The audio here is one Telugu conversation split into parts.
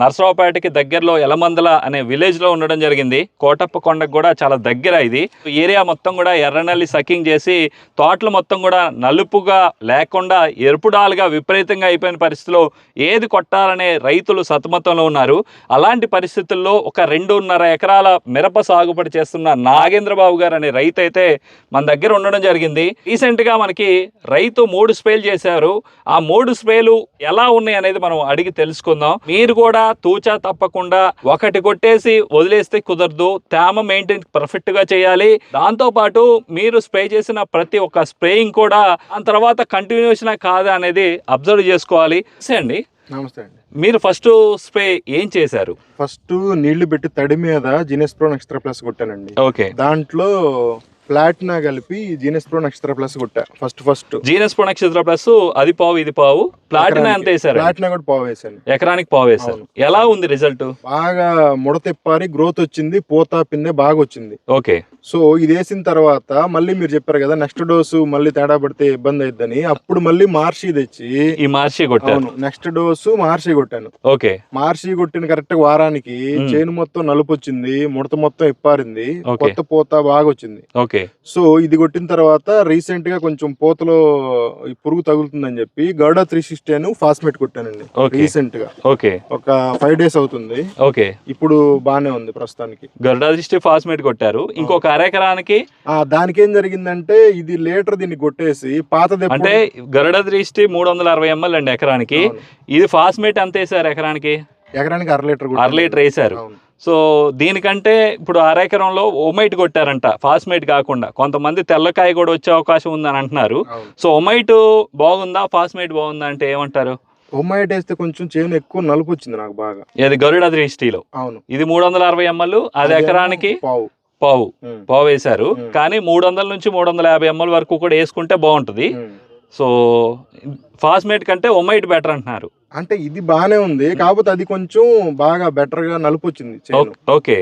నర్సరావుపేటకి దగ్గరలో ఎలమందల అనే విలేజ్లో ఉండడం జరిగింది. కోటప్ప కొండకు కూడా చాలా దగ్గర ఇది. ఏరియా మొత్తం కూడా ఎర్రనల్లి సకింగ్ చేసి తోటలు మొత్తం కూడా నలుపుగా లేకుండా ఎరుపుడాలుగా విపరీతంగా అయిపోయిన పరిస్థితిలో ఏది కొట్టాలనే రైతులు సతమతంలో ఉన్నారు. అలాంటి పరిస్థితుల్లో ఒక రెండున్నర ఎకరాల మిరప సాగుబడి చేస్తున్న నాగేంద్రబాబు గారు అనే రైతు అయితే మన దగ్గర ఉండడం జరిగింది. రీసెంట్గా మనకి రైతు మూడు స్ప్రేలు చేశారు. ఆ మూడు స్ప్రేలు ఎలా ఉన్నాయి అనేది మనం అడిగి తెలుసుకుందాం. మీరు కూడా తూచా తప్పకుండా ఒకటి కొట్టేసి వదిలేస్తే కుదరదు. తేమ మెయింటైన్ పర్ఫెక్ట్గా చేయాలి. దాంతో పాటు మీరు స్ప్రే చేసిన ప్రతి ఒక్క స్ప్రేయింగ్ కూడా ఆ తర్వాత కంటిన్యూషన్ కాదా అనేది అబ్జర్వ్ చేసుకోవాలి. అండి. నమస్తే అండి. మీరు ఫస్ట్ స్ప్రే ఏం చేశారు? ఫస్ట్ నీళ్ళు పెట్టి తడి మీద జీనస్ ప్రో నక్షత్ర ప్లస్ కొట్టానండి. ఓకే. దాంట్లో ప్లాటినా కలిపి జీనస్ ప్రో నక్షత్ర ప్లస్ కొట్టా. First first Genus pro Nakshatra plus అది పావు ఇది పావు. ప్లాటినా ఎంత వేసారు ప్లాటినా కూడా పావు వేసాను ఎకరానికి పావు వేసారు ఎలా ఉంది రిజల్ట్? బాగా ముడతెప్పారి గ్రోత్ వచ్చింది పూత పిందె బాగా వచ్చింది. ఓకే. సో ఇది వేసిన తర్వాత మళ్ళీ మీరు చెప్పారు కదా నెక్స్ట్ డోసు మళ్ళీ తేడా పడితే ఇబ్బంది అయిద్దని. అప్పుడు మళ్ళీ మార్చి తెచ్చి ఈ మార్చి కొట్టారు. అవును నెక్స్ట్ డోసు మార్చి కొట్టాను. ఓకే. మార్చి కొట్టిన కరెక్ట్ వారానికి. చేను మొత్తం నలుపు వచ్చింది ముడత మొత్తం ఇప్పారింది. కొత్త పూత బాగా వచ్చింది. ఓకే. సో ఇది కొట్టిన తర్వాత రీసెంట్గా కొంచెం పూతలో పురుగు తగులుతుందని చెప్పి గౌడా త్రీ సిక్స్టీ అని ఫాస్మేట్ కొట్టానండి ఓకే. రీసెంట్గా ఓకే. ఒక ఫైవ్ డేస్ అవుతుంది. ఓకే. ఇప్పుడు బానే ఉంది ప్రస్తుతానికి. గరుడా దృష్టి ఫాస్మేట్ కొట్టారు. ఇంకొక అరెకరానికి ఆ దానికి ఏం జరిగిందంటే ఇది లీటర్ దీన్ని కొట్టేసి పాతది అంటే గరుడ దృష్టి మూడు వందల అరవై ఎంఎల్ అండి ఎకరానికి. ఇది ఫాస్మేట్ ఎంత వేసారు ఎకరానికి? ఎకరానికి అర లీటర్ అర లీటర్ వేసారు. సో దీనికంటే ఇప్పుడు అరెకరంలో ఒమైట్ కొట్టారంట ఫాస్మేట్ కాకుండా. కొంతమంది తెల్లకాయ కూడా వచ్చే అవకాశం ఉందని అంటున్నారు. సో ఒమైట్ బాగుందా ఫాస్మేట్ బాగుందా అంటే ఏమంటారు? ఒమ్మాయిట్ వేస్తే కొంచెం చేను ఎక్కువ నలుపు వచ్చింది నాకు బాగా. ఇది గరుడ దృష్టిలో. అవును. ఇది మూడు వందల అరవై ఎంఎల్ అది ఎకరానికి పావు. పావు. పావు వేశారు. కానీ మూడు వందల నుంచి మూడు వందల యాభై ఎంఎల్ వరకు కూడా వేసుకుంటే బాగుంటుంది. సో ఫాస్మేట్ కంటే ఒమైట్ బెటర్ అంటున్నారు. అంటే ఇది బానే ఉంది. కాకపోతే అది కొంచెం బాగా బెటర్గా నలుపు వచ్చింది ఓకే.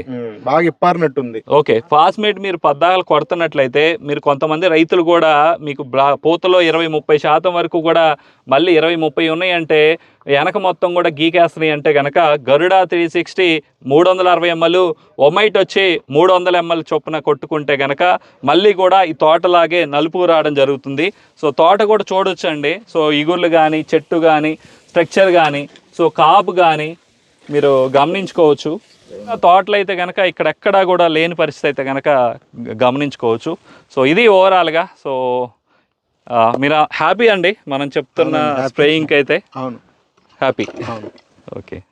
బాగా ఇప్పారినట్టుంది. ఓకే. ఫాస్మేట్ మీరు పద్దాకలు కొడుతున్నట్లయితే మీరు కొంతమంది రైతులు కూడా మీకు పూతలో ఇరవై ముప్పై శాతం వరకు కూడా మళ్ళీ ఇరవై ముప్పై ఉన్నాయంటే వెనక మొత్తం కూడా గీకేస్తున్నాయి అంటే గనక గరుడా త్రీ సిక్స్టీ మూడు వందల అరవై ఎంఎల్ ఒమైట్ వచ్చి మూడు వందల ఎంఎల్ చొప్పున కొట్టుకుంటే గనక మళ్ళీ కూడా ఈ తోటలాగే నలుపు రావడం జరుగుతుంది. సో తోట కూడా చూడొచ్చండి. సో ఇగుర్లు కానీ చెట్టు కానీ స్ట్రక్చర్ కానీ సో కాపు కానీ మీరు గమనించుకోవచ్చు. తోటలు అయితే కనుక ఇక్కడెక్కడా కూడా లేని పరిస్థితి అయితే కనుక గమనించుకోవచ్చు. సో ఇది ఓవరాల్గా సో మీరు హ్యాపీ అండి మనం చెప్తున్న. స్ప్రేయింగ్కి అయితే? అవును. హ్యాపీ. ఓకే.